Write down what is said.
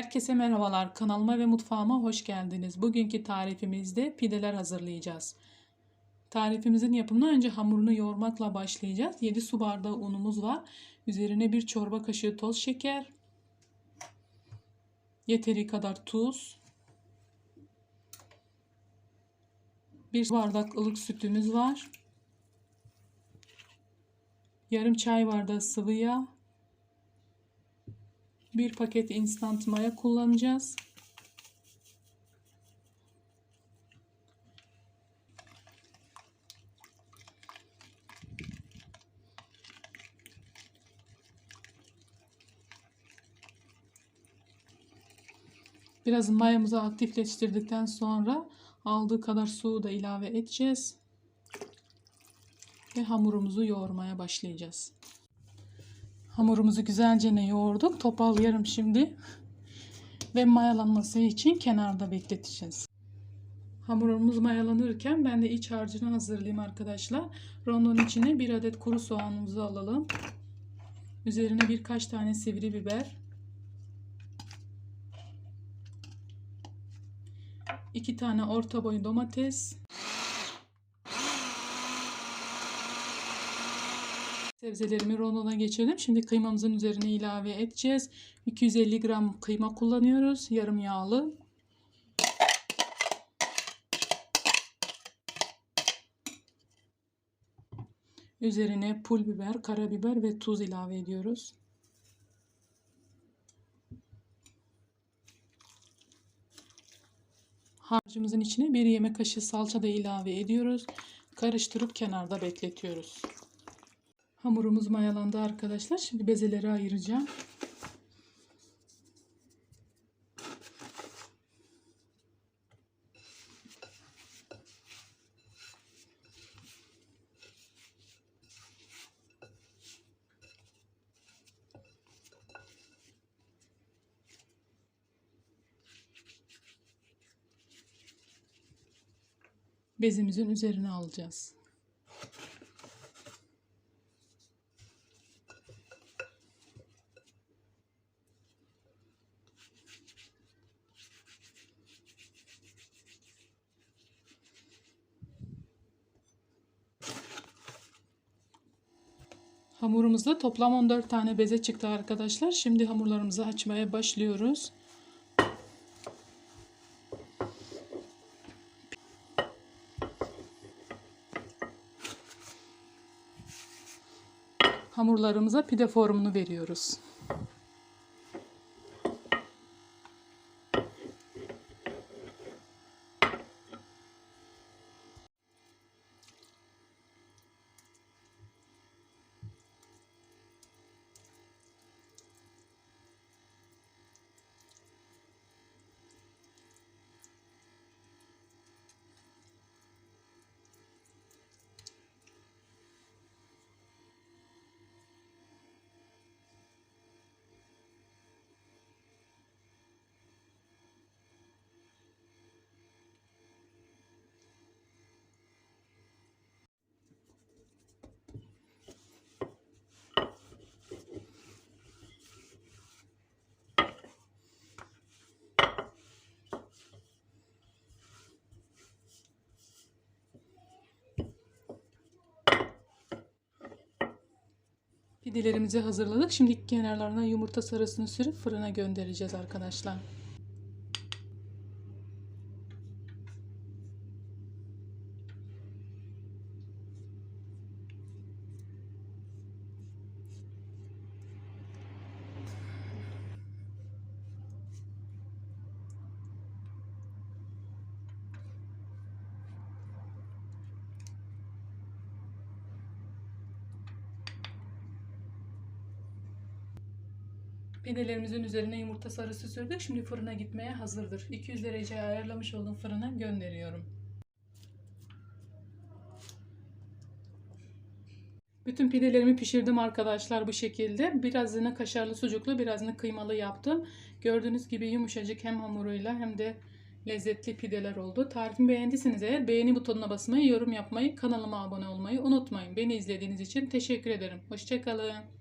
Herkese merhabalar. Kanalıma ve mutfağıma hoş geldiniz. Bugünkü tarifimizde pideler hazırlayacağız. Tarifimizin yapımına önce hamurunu yoğurmakla başlayacağız. 7 su bardağı unumuz var. Üzerine bir çorba kaşığı toz şeker, yeteri kadar tuz, bir bardak ılık sütümüz var. Yarım çay bardağı sıvı yağ, bir paket instant maya kullanacağız. Biraz mayamızı aktifleştirdikten sonra aldığı kadar suyu da ilave edeceğiz. Ve hamurumuzu yoğurmaya başlayacağız. Hamurumuzu güzelce ne yoğurduk. Toparlayalım şimdi. Ve mayalanması için kenarda bekleteceğiz. Hamurumuz mayalanırken ben de iç harcını hazırlayayım arkadaşlar. Rondonun içine bir adet kuru soğanımızı alalım. Üzerine birkaç tane sivri biber. iki tane orta boy domates. Sebzelerimi rondona geçelim. Şimdi kıymamızın üzerine ilave edeceğiz. 250 gram kıyma kullanıyoruz. Yarım yağlı. Üzerine pul biber, karabiber ve tuz ilave ediyoruz. Harcımızın içine bir yemek kaşığı salça da ilave ediyoruz. Karıştırıp kenarda bekletiyoruz. Hamurumuz mayalandı arkadaşlar. Şimdi bezeleri ayıracağım. bezimizin üzerine alacağız. Hamurumuzda toplam 14 tane beze çıktı arkadaşlar. Şimdi hamurlarımızı açmaya başlıyoruz. Hamurlarımıza pide formunu veriyoruz. Pidelerimizi hazırladık. Şimdi kenarlarına yumurta sarısını sürüp fırına göndereceğiz arkadaşlar. Pidelerimizin üzerine yumurta sarısı sürdük. Şimdi fırına gitmeye hazırdır. 200 dereceye ayarlamış olduğum fırına gönderiyorum. Bütün pidelerimi pişirdim arkadaşlar bu şekilde. Birazını kaşarlı sucuklu, birazını kıymalı yaptım. Gördüğünüz gibi yumuşacık hem hamuruyla hem de lezzetli pideler oldu. Tarifimi beğendiyseniz eğer beğeni butonuna basmayı, yorum yapmayı, kanalıma abone olmayı unutmayın. Beni izlediğiniz için teşekkür ederim. Hoşçakalın.